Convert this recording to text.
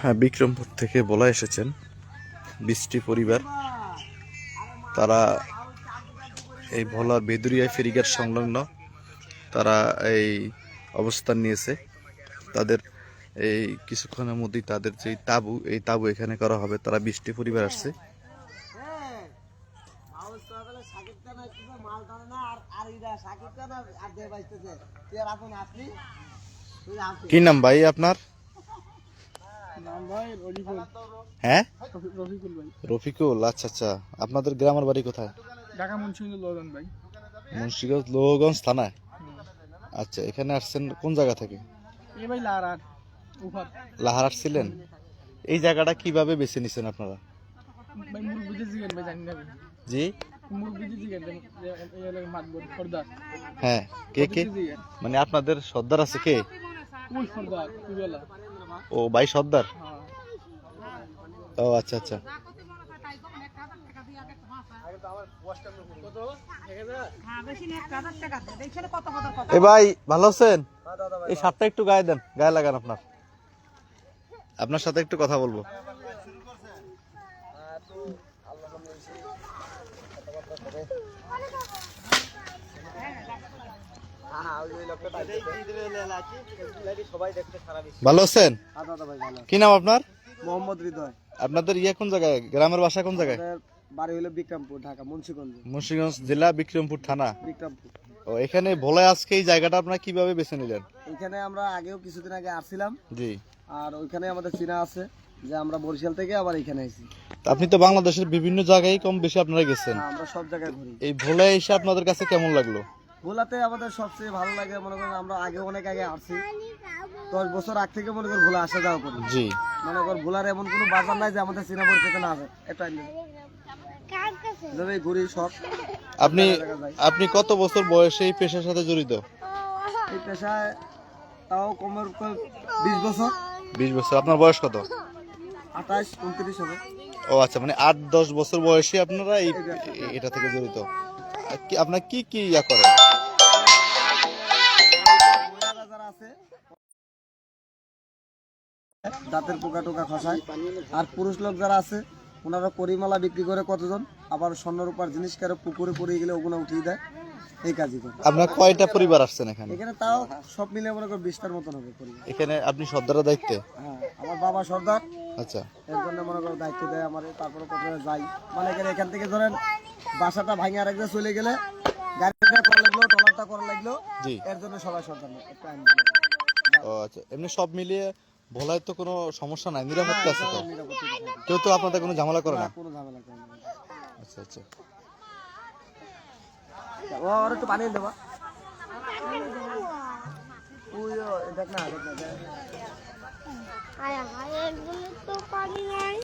হ্যাঁ, বিক্রমপুর থেকে বলা এসেছেন। বৃষ্টি পরিবার। তারা এই ভোলা বেদুরিয়া ফেরিঘাট সংলগ্ন। তারা এই অবস্থান নিয়েছে। তাদের এই কিছুক্ষণের মধ্যেই তাদের যে তাবু এই তাবু এখানে করা হবে। তারা বৃষ্টি পরিবার আসছে। কি নাম ভাই আপনার? হ্যাঁ? রফিকুল আচ্ছা আচ্ছা। আপনাদের গ্রামের বাড়ি কোথায়? ঢাকা মুন্সিগঞ্জ ভাই। লোহগঞ্জ থানায়? আচ্ছা এখানে আসছেন কোন জায়গা থেকে? ভাই লাহার আসছিলেন এই জায়গাটা কীভাবে বেছে নিছেন আপনারা? ভাই ভাই ভাই। জি? হ্যাঁ কে কে? মানে আপনাদের সর্দার আছে কে? ও ভাই সর্দার? হ্যাঁ। ও আচ্ছা আচ্ছা। এ ভাই ভালো আছেন? এই শার্টটা একটু গায়ে দেন গায়ে লাগান আপনার। আপনার সাথে একটু কথা বলব। ভালো আছেন? কি নাম আপনার? মোহাম্মদ হৃদয়। আপনাদের ইয়ে কোন জায়গায়? গ্রামের বাসা কোন জায়গায়? বাড়ি হলো বিক্রমপুর ঢাকা মুন্সিগঞ্জ। মুন্সিগঞ্জ জেলা বিক্রমপুর থানা। বিক্রমপুর। ও এখানে ভোলে আজকে এই জায়গাটা আপনারা কীভাবে বেছে নিলেন? এখানে আমরা আগেও কিছুদিন আগে আসছিলাম। জি। আর ওইখানে আমাদের চিনা আছে যে আমরা বরিশাল থেকে আবার এখানে আইছি। আপনি তো বাংলাদেশের বিভিন্ন জায়গায় কম বেশি আপনারা গেছেন। আমরা সব জায়গায় ঘুরি। এই ভোলে এসে আপনাদের কাছে কেমন লাগল? ভোলাতে আমাদের সবচেয়ে ভালো লাগে মনে করেন আমরা আগে অনেক আগে আসছি। দশ বছর আগ থেকে মনে করেন ভোলা আসা যাওয়া করি। জি। মনে কর ভোলার এমন কোনো বাজার নাই যে আমাদের চিনা পরিচিত না আছে এটাই। এভাবেই ঘুরি সব। আপনি আপনি কত বছর বয়সে এই পেশার সাথে জড়িত? এই পেশায় তাও কমের কম বিশ বছর। বিশ বছর। আপনার বয়স কত? আঠাশ উনত্রিশ হবে। ও আচ্ছা মানে আট দশ বছর বয়সে আপনারা এই এটা থেকে জড়িত। আপনার কি কি ইয়া আছে দাঁতের পোকা টোকা খসায়। আর পুরুষ লোক যারা আছে, ওনারা করিমালা বিক্রি করে কতজন? আবার স্বর্ণরূপার জিনিস কারও পুকুরে পড়ে গেলে ওগুলো উঠিয়ে দেয়? এই কাজই করে আপনার কয়টা পরিবার আসছেন এখানে? এখানে তাও সব মিলে মনে করো বিশটার মতন হবে পরিবার। এখানে আপনি সর্দারের দায়িত্বে? হ্যাঁ আমার বাবা সর্দার। আচ্ছা। এর জন্য মনে করো দায়িত্ব দেয় আমার তারপরে যাই। মানে এখানে এখান থেকে ধরেন বাসাটা ভাঙে চলে গেলে গাড়িটা করা লাগল টলারটা করা লাগল জি। এর জন্য সবাই সর্দার একটা ও আচ্ছা এমনি সব মিলিয়ে ভোলায় তো কোনো সমস্যা নাই নিরাপত্তা আছে তো? কেউ তো আপনাদের কোনো ঝামেলা করে না না? কোনো ঝামেলা করে না। আচ্ছা আচ্ছা। ও আর একটু পানি দেবা। দেখ না দেখ না